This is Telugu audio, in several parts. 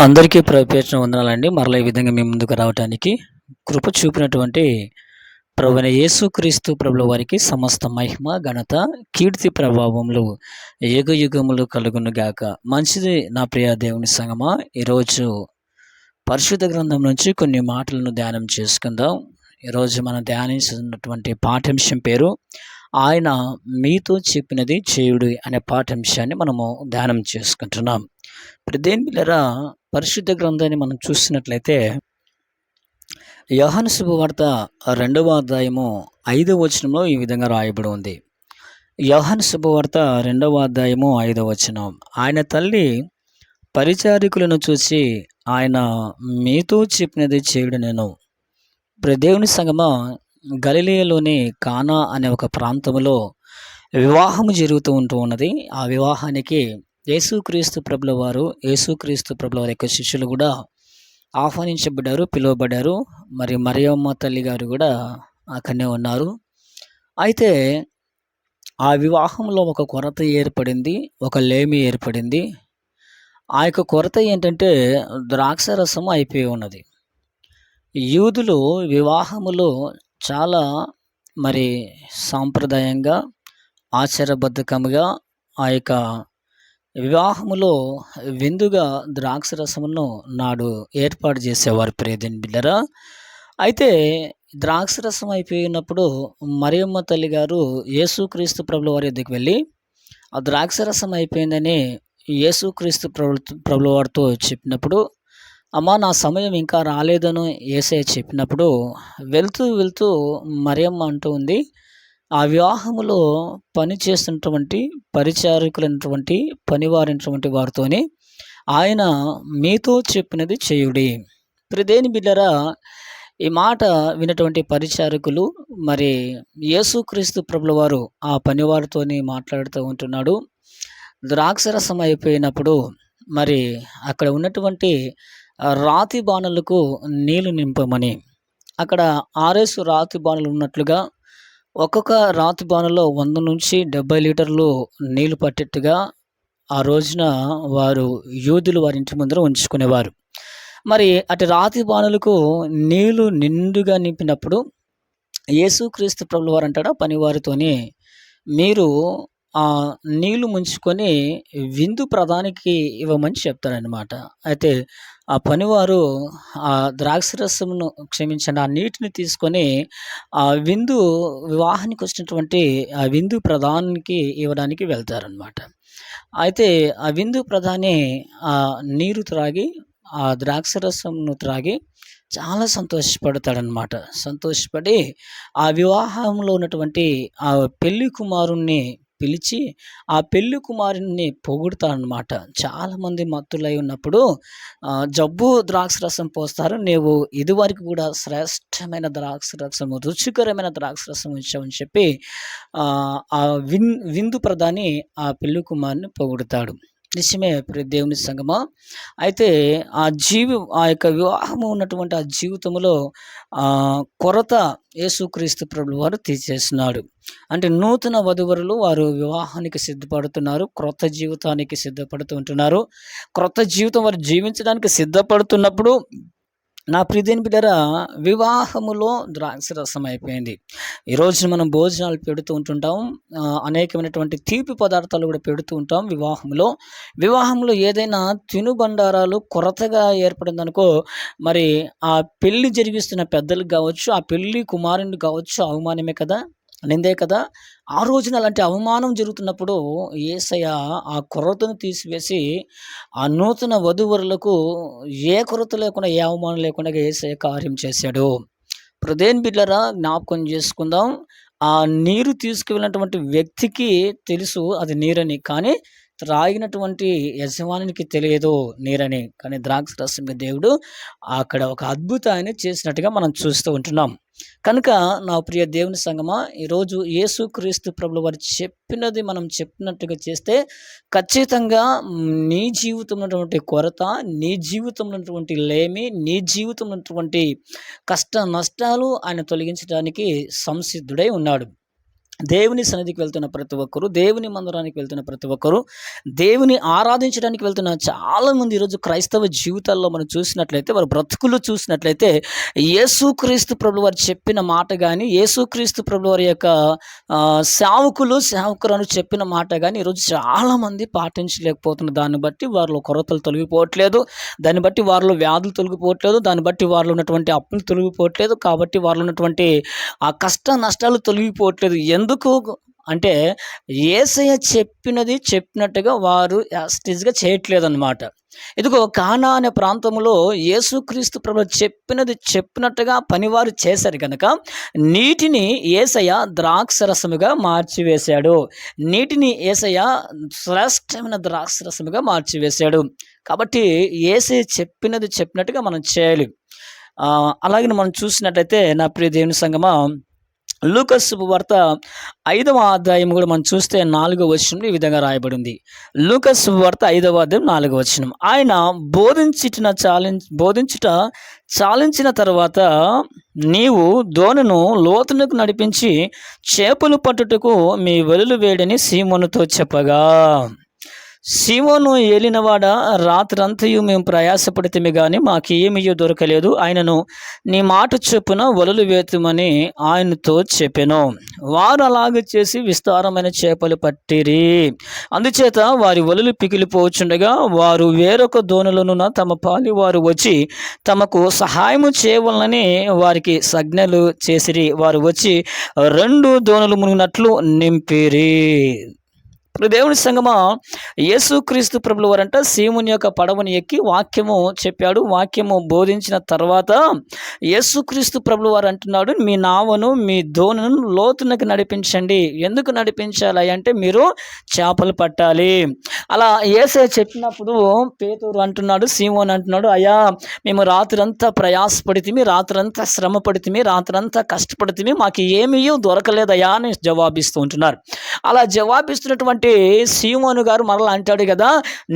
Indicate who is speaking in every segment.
Speaker 1: అందరికీ ప్రపేక్షణ వందనాలండి. మరలా ఈ విధంగా మీ ముందుకు రావడానికి కృప చూపినటువంటి ప్రభుని యేసుక్రీస్తు ప్రభుల వారికి సమస్త మహిమ ఘనత కీర్తి ప్రభావములు యుగ యుగములు కలుగును గాక. మంచిది నా ప్రియ దేవుని సంగమా. ఈరోజు పరిశుద్ధ గ్రంథం నుంచి కొన్ని మాటలను ధ్యానం చేసుకుందాం. ఈరోజు మనం ధ్యానించినటువంటి పాఠ్యాంశం పేరు ఆయన మీతో చెప్పినది చేయుడు అనే పాఠ్యాంశాన్ని మనము ధ్యానం చేసుకుంటున్నాం. ప్రదేన్ దేని పరిశుద్ధ గ్రంథాన్ని మనం చూసినట్లయితే యోహాను శుభవార్త రెండవ అధ్యాయము ఐదవ వచనంలో ఈ విధంగా రాయబడి ఉంది. యోహాను శుభవార్త రెండవ అధ్యాయము ఐదవ వచనం. ఆయన తల్లి పరిచారికులను చూసి ఆయన మీతో చెప్పినది చేయుడు నేను. దేవుని సంగమ గలిలియలోని కానా అనే ఒక ప్రాంతంలో వివాహము జరుగుతూ ఉంటూ ఉన్నది. ఆ వివాహానికి యేసుక్రీస్తు ప్రభుల వారు యేసుక్రీస్తు ప్రభుల వారి యొక్క శిష్యులు కూడా ఆహ్వానించబడ్డారు పిలువబడ్డారు. మరి మరియమ్మ తల్లి గారు కూడా అక్కడనే ఉన్నారు. అయితే ఆ వివాహంలో ఒక కొరత ఏర్పడింది ఒక లేమి ఏర్పడింది. ఆ యొక్క కొరత ఏంటంటే ద్రాక్షరసం అయిపోయి ఉన్నది. యూదులు వివాహములో చాలా మరి సాంప్రదాయంగా ఆచారబద్ధకంగా ఆ యొక్క వివాహములో విందుగా ద్రాక్ష రసమును నాడు ఏర్పాటు చేసేవారు ప్రేదని బిడ్డరా. అయితే ద్రాక్ష రసం అయిపోయినప్పుడు మరియమ్మ తల్లి గారు యేసుక్రీస్తు ప్రభుల వారి దగ్గరికి వెళ్ళి ఆ ద్రాక్ష రసం అయిపోయిందని యేసుక్రీస్తు ప్రభు ప్రభుల వారితో చెప్పినప్పుడు అమ్మ నా సమయం ఇంకా రాలేదని ఏసే చెప్పినప్పుడు వెళ్తూ వెళ్తూ మరియమ్మ అంటూ ఉంది ఆ వివాహములో పని చేస్తున్నటువంటి పరిచారకులైనటువంటి పనివారైనటువంటి వారితోనే ఆయన మీతో చెప్పినది చేయుడి. ప్రదేని బిడ్డరా ఈ మాట వినటువంటి పరిచారకులు మరి యేసుక్రీస్తు ప్రభుల వారు ఆ పనివారితోనే మాట్లాడుతూ ఉంటున్నాడు. ద్రాక్షరసం అయిపోయినప్పుడు మరి అక్కడ ఉన్నటువంటి రాతి బాణలకు నీళ్ళు నింపమని. అక్కడ ఆరేసు రాతి బాణలు ఉన్నట్లుగా ఒక్కొక్క రాతి బాణలో వంద నుంచి డెబ్బై లీటర్లు నీళ్ళు పట్టేట్టుగా ఆ రోజున వారు యూదులు వారి ఇంటి ముందర ఉంచుకునేవారు. మరి అటు రాతి బాణులకు నీళ్ళు నిండుగా నింపినప్పుడు యేసుక్రీస్తు ప్రభుల వారు అంటాడా పనివారితోని మీరు నీళ్ళు ముంచుకొని విందు ప్రధానికి ఇవ్వమని చెప్తారనమాట అయితే ఆ పనివారు ఆ ద్రాక్షరసమును క్షమించండి ఆ నీటిని తీసుకొని ఆ విందు వివాహానికి వచ్చినటువంటి ఆ విందు ప్రధానికి ఇవ్వడానికి వెళ్తారనమాట అయితే ఆ విందు ప్రధాని ఆ నీరు త్రాగి ఆ ద్రాక్షరసంను త్రాగి చాలా సంతోషపడతాడనమాట సంతోషపడి ఆ వివాహంలో ఉన్నటువంటి ఆ పెళ్ళి కుమారుణ్ణి పిలిచి ఆ పెళ్ళి కుమారుని పొగుడుతాడనమాట చాలామంది మత్తులై ఉన్నప్పుడు జబ్బు ద్రాక్ష రసం పోస్తారు. నీవు ఇదివరకు కూడా శ్రేష్టమైన ద్రాక్ష రసము రుచికరమైన ద్రాక్ష రసం ఉంచావని చెప్పి ఆ విన్ విందు ప్రధాని ఆ పెళ్ళి కుమారుని పొగుడతాడు. నిజమే దేవుని సంగమా? అయితే ఆ జీవి ఆ యొక్క వివాహము ఉన్నటువంటి ఆ జీవితంలో కొరత యేసుక్రీస్తు ప్రభు వారు తీసేస్తున్నాడు అంటే నూతన వధువరులు వారు వివాహానికి సిద్ధపడుతున్నారు క్రొత్త జీవితానికి సిద్ధపడుతుంటున్నారు క్రొత్త జీవితం వారు జీవించడానికి సిద్ధపడుతున్నప్పుడు నా ప్రిదేని బిడ్డరా వివాహములో ద్రాక్షరసం అయిపోయింది. ఈరోజు మనం భోజనాలు పెడుతూ ఉంటుంటాం. అనేకమైనటువంటి తీపి పదార్థాలు కూడా పెడుతూ ఉంటాం వివాహంలో వివాహంలో ఏదైనా తినుబండారాలు కొరతగా ఏర్పడిందనుకో మరి ఆ పెళ్ళి జరిగిస్తున్న పెద్దలకు కావచ్చు ఆ పెళ్ళి కుమారుని కావచ్చు అవమానమే కదా నిందే కదా. ఆ రోజున అలాంటి అవమానం జరుగుతున్నప్పుడు ఏసయ ఆ కొరతను తీసివేసి ఆ నూతన వధువరులకు ఏ కొరత లేకుండా ఏ అవమానం లేకుండా ఏసయ కార్యం చేశాడు. ప్రదేన్ బిడ్లరా జ్ఞాపకం చేసుకుందాం. ఆ నీరు తీసుకువెళ్ళినటువంటి వ్యక్తికి తెలుసు అది నీరని. కానీ త్రాగినటువంటి యజమానికి తెలియదు నీరని. కానీ ద్రాక్ష రసం దేవుడు అక్కడ ఒక అద్భుతాన్ని చేసినట్టుగా మనం చూస్తూ ఉంటున్నాం. కనుక నా ప్రియ దేవుని సంగమా ఈరోజు యేసుక్రీస్తు ప్రభులు వారు చెప్పినది మనం చెప్పినట్టుగా చేస్తే ఖచ్చితంగా నీ జీవితంలో ఉన్నటువంటి కొరత నీ జీవితంలో ఉన్నటువంటి లేమి నీ జీవితంలో ఉన్నటువంటి కష్ట నష్టాలు ఆయన తొలగించడానికి సంసిద్ధుడై ఉన్నాడు. దేవుని సన్నిధికి వెళ్తున్న ప్రతి ఒక్కరు దేవుని మందిరానికి వెళ్తున్న ప్రతి ఒక్కరు దేవుని ఆరాధించడానికి వెళ్తున్న చాలామంది ఈరోజు క్రైస్తవ జీవితాల్లో మనం చూసినట్లయితే వారి బ్రతుకులు చూసినట్లయితే యేసుక్రీస్తు ప్రభు వారు చెప్పిన మాట కానీ యేసుక్రీస్తు ప్రభు వారి యొక్క ఆ, సేవకులు సేవకులను చెప్పిన మాట కానీ ఈరోజు చాలామంది పాటించలేకపోతున్న దాన్ని బట్టి వారిలో కొరతలు తొలగిపోవట్లేదు. దాన్ని బట్టి వారిలో వ్యాధులు తొలగిపోవట్లేదు. దాన్ని బట్టి వారిలో ఉన్నటువంటి అప్పులు తొలగిపోవట్లేదు. కాబట్టి వారిలో ఉన్నటువంటి ఆ కష్ట నష్టాలు తొలగిపోవట్లేదు. ఎందుకు? అంటే ఏసయ్య చెప్పినది చెప్పినట్టుగా వారు యాస్టిజ్గా చేయట్లేదన్నమాట. ఇదిగో కానా అనే ప్రాంతంలో యేసుక్రీస్తు ప్రభు చెప్పినది చెప్పినట్టుగా పనివారు చేశారు కనుక నీటిని ఏసయ్య ద్రాక్షరసముగా మార్చివేశాడు. నీటిని ఏసయ్య శ్రేష్టమైన ద్రాక్షరసముగా మార్చివేశాడు. కాబట్టి ఏసయ చెప్పినది చెప్పినట్టుగా మనం చేయాలి. అలాగే మనం చూసినట్లయితే నా ప్రియ దేవుని సంగమా లూకస్ వార్త ఐదవ అధ్యాయం కూడా మనం చూస్తే నాలుగో వచనం ఈ విధంగా రాయబడింది. లూకస్ వార్త ఐదవ అధ్యాయం నాలుగవ వచనం. ఆయన బోధించిన చాలించ బోధించుట చాలించిన తర్వాత నీవు దోణను లోతునకు నడిపించి చేపలు పట్టుటకు మీ వెలులు వేడని సీమోనుతో చెప్పగా. సీమోను ఏలినవాడ రాత్రంతయు మేము ప్రయాసపడితేమి కానీ మాకు ఏమీ దొరకలేదు. ఆయనను నీ మాట చొప్పున వలలు వేతుమని ఆయనతో చెప్పాను. వారు అలాగ చేసి విస్తారమైన చేపలు పట్టిరి. అందుచేత వారి వలలు పిగిలిపోవచ్చుండగా వారు వేరొక దోణులను తమ పాలి వారు వచ్చి తమకు సహాయము చేయవలనని వారికి సజ్ఞలు చేసిరి. వారు వచ్చి రెండు దోణులు మునిగినట్లు నింపిరి. దేవుని సంగమా యేసుక్రీస్తు ప్రభులు వారంట సీముని యొక్క పడవని ఎక్కి వాక్యము చెప్పాడు వాక్యము బోధించిన తర్వాత యేసుక్రీస్తు ప్రభులు వారు అంటున్నాడు మీ నావను మీ దోణను లోతునకు నడిపించండి. ఎందుకు నడిపించాలి అంటే మీరు చేపలు పట్టాలి. అలా ఏసే చెప్పినప్పుడు పేదూరు అంటున్నాడు సీమోని అంటున్నాడు అయ్యా మేము రాత్రంతా ప్రయాసపడితిమి రాత్రంతా శ్రమ పడితిమి రాత్రంతా కష్టపడితిమి మాకు ఏమీ దొరకలేదయ్యా అని జవాబిస్తూ ఉంటున్నారు. అలా జవాబిస్తున్నటువంటి సీమోను గారు మరలా అంటాడు కదా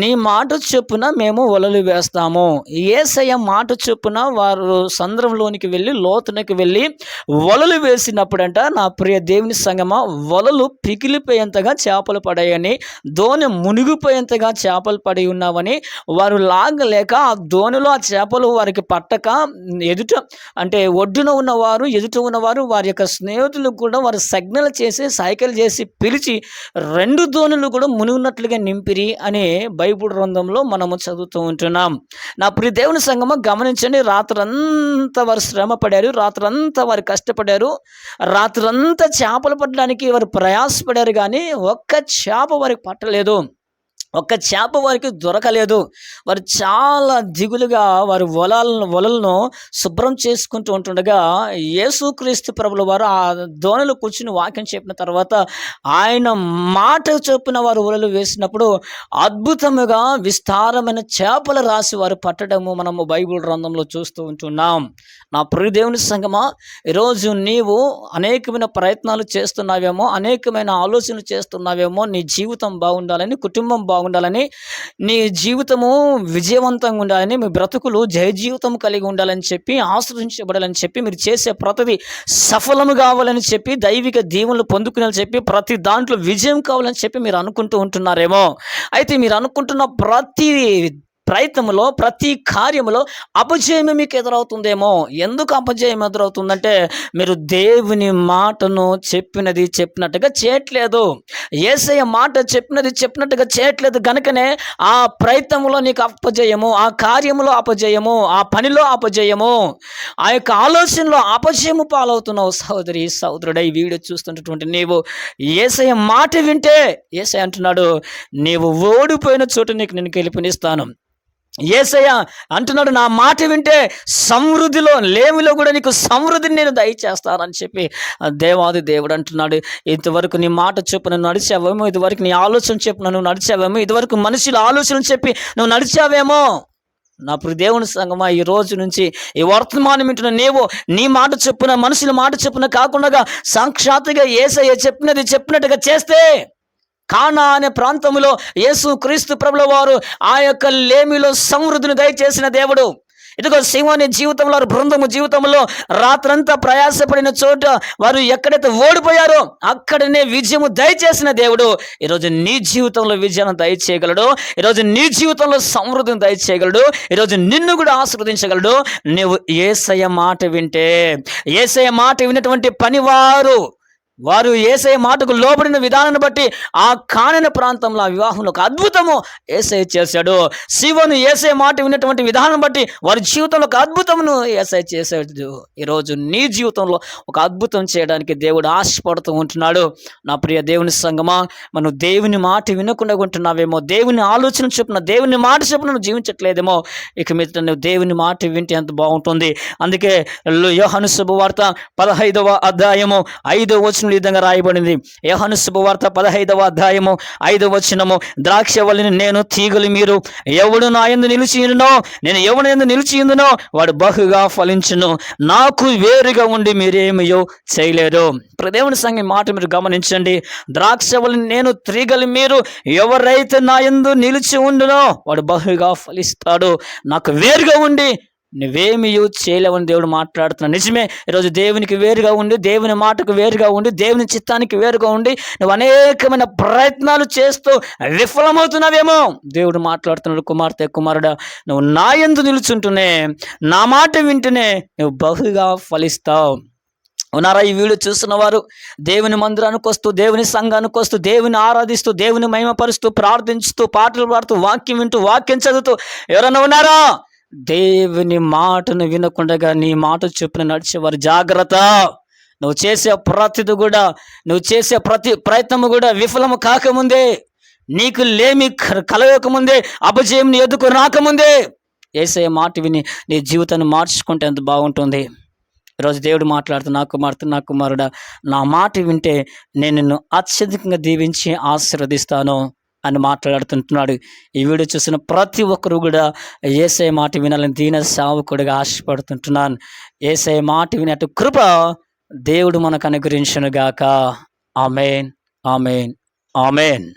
Speaker 1: నీ మాట చొప్పున మేము వలలు వేస్తాము. ఏసయ్య మాట చొప్పున వారు సంద్రంలోనికి వెళ్ళి లోతునకి వెళ్ళి వలలు వేసినప్పుడంట నా ప్రియ దేవుని సంగమ వలలు పిగిలిపోయేంతగా చేపలు పడాయని దోణి మునిగిపోయేంతగా చేపలు పడి ఉన్నావని వారు లాగలేక ఆ దోణిలో ఆ చేపలు వారికి పట్టక ఎదుట అంటే ఒడ్డున ఉన్నవారు ఎదుట ఉన్నవారు వారి యొక్క స్నేహితులు కూడా వారు సజ్ఞలు చేసి సైకిల్ చేసి పిలిచి రెండు దోణులు కూడా మునిగినట్లుగా నింపిరి అనే బైబుల్ గ్రంథంలో మనము చదువుతూ ఉంటున్నాం. నా ప్రియ దేవుని సంగమ గమనించండి రాత్రంతా వారు శ్రమ పడారు రాత్రంతా వారు కష్టపడారు రాత్రంతా చేపలు పట్టడానికి వారు ప్రయాసపడారు కానీ ఒక్క చేప వారికి పట్టలేదు. ఒక్క చేప వారికి దొరకలేదు. వారు చాలా దిగులుగా వారి వలలను వలలను శుభ్రం చేసుకుంటూ ఉంటుండగా యేసుక్రీస్తు ప్రభుల వారు ఆ దోణలు కూర్చుని వాక్యం చెప్పిన తర్వాత ఆయన మాట చొప్పున వారు వలలు వేసినప్పుడు అద్భుతముగా విస్తారమైన చేపల రాసి వారు పట్టడము మనము బైబిల్ గ్రంథంలో చూస్తూ ఉంటున్నాం. నా ప్రియ దేవుని సంగమా ఈరోజు నీవు అనేకమైన ప్రయత్నాలు చేస్తున్నావేమో అనేకమైన ఆలోచనలు చేస్తున్నావేమో నీ జీవితం బాగుండాలని కుటుంబం బాగుండాలని నీ జీవితము విజయవంతంగా ఉండాలని మీ బ్రతుకులు జయ జీవితం కలిగి ఉండాలని చెప్పి ఆశ్రయించబడాలని చెప్పి మీరు చేసే ప్రతిది సఫలము కావాలని చెప్పి దైవిక దీవులు పొందుకునే చెప్పి ప్రతి దాంట్లో విజయం కావాలని చెప్పి మీరు అనుకుంటూ ఉంటున్నారేమో. అయితే మీరు అనుకుంటున్న ప్రతి ప్రయత్నంలో ప్రతి కార్యములో అపజయం మీకు ఎదురవుతుందేమో. ఎందుకు అపజయం ఎదురవుతుందంటే మీరు దేవుని మాటను చెప్పినది చెప్పినట్టుగా చేయట్లేదు. ఏసయ్య మాట చెప్పినది చెప్పినట్టుగా చేయట్లేదు. కనుకనే ఆ ప్రయత్నంలో నీకు అపజయము ఆ కార్యములో అపజయము ఆ పనిలో అపజయము ఆ యొక్క ఆలోచనలో అపజయము పాలవుతున్నావు సహోదరి సహోదరుడై. వీడియో చూస్తున్నటువంటి నీవు ఏసయ్య మాట వింటే ఏసై అంటున్నాడు నీవు ఓడిపోయిన చోటు నీకు నేను గెలుపునిస్తాను. ఏసయ్య అంటున్నాడు నా మాట వింటే సమృద్ధిలో లేమిలో కూడా నీకు సమృద్ధిని నేను దయచేస్తానని చెప్పి ఆ దేవాది దేవుడు అంటున్నాడు. ఇంతవరకు నీ మాట చెప్పు నువ్వు నడిచావేమో ఇదివరకు నీ ఆలోచన చెప్పు నువ్వు నడిచావేమో ఇదివరకు మనుషుల ఆలోచన చెప్పి నువ్వు నడిచావేమో. నా దేవుని సంగమా ఈ రోజు నుంచి ఈ వర్తమానం వింటున్న నీవు నీ మాట చెప్పున మనుషుల మాట చెప్పున కాకుండా సాక్షాత్తుగా ఏసయ్య చెప్పినది చెప్పినట్టుగా చేస్తే కానా అనే ప్రాంతంలో యేసు క్రీస్తు ప్రభుల వారు ఆ యొక్క లేమిలో సమృద్ధిని దయచేసిన దేవుడు. ఇదిగో సింహని జీవితంలో బృందము జీవితంలో రాత్రంతా ప్రయాసపడిన చోట వారు ఎక్కడైతే ఓడిపోయారో అక్కడనే విజయము దయచేసిన దేవుడు. ఈరోజు నీ జీవితంలో విజయాన్ని దయచేయగలడు. ఈరోజు నీ జీవితంలో సమృద్ధిని దయచేయగలడు. ఈరోజు నిన్ను కూడా ఆశీర్వదించగలడు. నువ్వు ఏసయ మాట వింటే ఏసయ మాట విన్నటువంటి పనివారు వారు ఏసఐ మాటకు లోబడిన విధానాన్ని బట్టి ఆ కానన ప్రాంతంలో ఆ వివాహంలో ఒక అద్భుతము ఏసఐ చేశాడు. శివను ఏసఐ మాట విన్నటువంటి విధానం బట్టి వారి జీవితంలో ఒక అద్భుతమును ఏసఐ చేశాడు. ఈరోజు నీ జీవితంలో ఒక అద్భుతం చేయడానికి దేవుడు ఆశపడుతూ ఉంటున్నాడు. నా ప్రియ దేవుని సంగమా మనం దేవుని మాట వినకుండా ఉంటున్నావేమో దేవుని ఆలోచన చెప్పిన దేవుని మాట చెప్పిన నువ్వు జీవించట్లేదేమో ఇక మీద నువ్వు దేవుని మాట వింటే ఎంత బాగుంటుంది. అందుకే యోహను శుభవార్త పదహైదవ అధ్యాయము ఐదవ వచనం ఈ విధంగా రాయబడింది. యహను శుభవార్త పదహైదవ అధ్యాయము ఐదవ వచనము. ద్రాక్ష వల్లిని నేను తీగలు మీరు ఎవడు నా ఎందు నిలిచియుండునో నేను ఎవడు ఎందు నిలిచియుందునో వాడు బహుగా ఫలించును. నాకు వేరుగా ఉండి మీరేమయో చేయలేరు. ప్రదేవుని సంగతి మాట మీరు గమనించండి. ద్రాక్ష వల్లిని నేను తీగలు మీరు ఎవరైతే నా ఎందు నిలిచి ఉండునో వాడు బహుగా ఫలిస్తాడు. నాకు వేరుగా ఉండి నువ్వేమి యూజ్ చేయలేవని దేవుడు మాట్లాడుతున్నాడు నిజమే ఈరోజు దేవునికి వేరుగా ఉండి దేవుని మాటకు వేరుగా ఉండి దేవుని చిత్తానికి వేరుగా ఉండి నువ్వు అనేకమైన ప్రయత్నాలు చేస్తూ విఫలమవుతున్నావేమో. దేవుడు మాట్లాడుతున్నాడు కుమార్తె కుమారుడా నువ్వు నా ఎందు నిలుచుంటూనే నా మాట వింటూనే నువ్వు బహుగా ఫలిస్తావు. ఉన్నారా ఈ వీడియో చూస్తున్న వారు దేవుని మందిరానికి వస్తూ దేవుని సంఘానికి వస్తూ దేవుని ఆరాధిస్తూ దేవుని మహిమపరుస్తూ ప్రార్థించుతూ పాటలు పాడుతూ వాక్యం వింటూ వాక్యం చదువుతూ ఎవరన్నా ఉన్నారా? దేవుని మాటను వినకుండా నీ మాట చొప్పున నడిచేవారు జాగ్రత్త. నువ్వు చేసే ప్రతిది కూడా నువ్వు చేసే ప్రతి ప్రయత్నము కూడా విఫలము కాకముందే. నీకు లేమి క- కలగకముందే అపజయం నీ ఎదుకు రాకముందే. ఏసే మాట విని నీ జీవితాన్ని మార్చుకుంటే ఎంత బాగుంటుంది. ఈరోజు దేవుడు మాట్లాడుతూ నా కుమార్తె నా కుమారుడా నా మాట వింటే నేను నిన్ను అత్యధికంగా దీవించి ఆశీర్వదిస్తాను. అని మాట్లాడుతుంటున్నాడు. ఈ వీడియో చూసిన ప్రతి ఒక్కరు కూడా ఏసఐ మాట వినాలని దీన సావకుడిగా ఆశపడుతుంటున్నాను. ఏసఐ మాట వినట్టు కృప దేవుడు మనకు అనుగ్రహించునుగాక. ఆమెన్. ఆమెన్. ఆమెన్.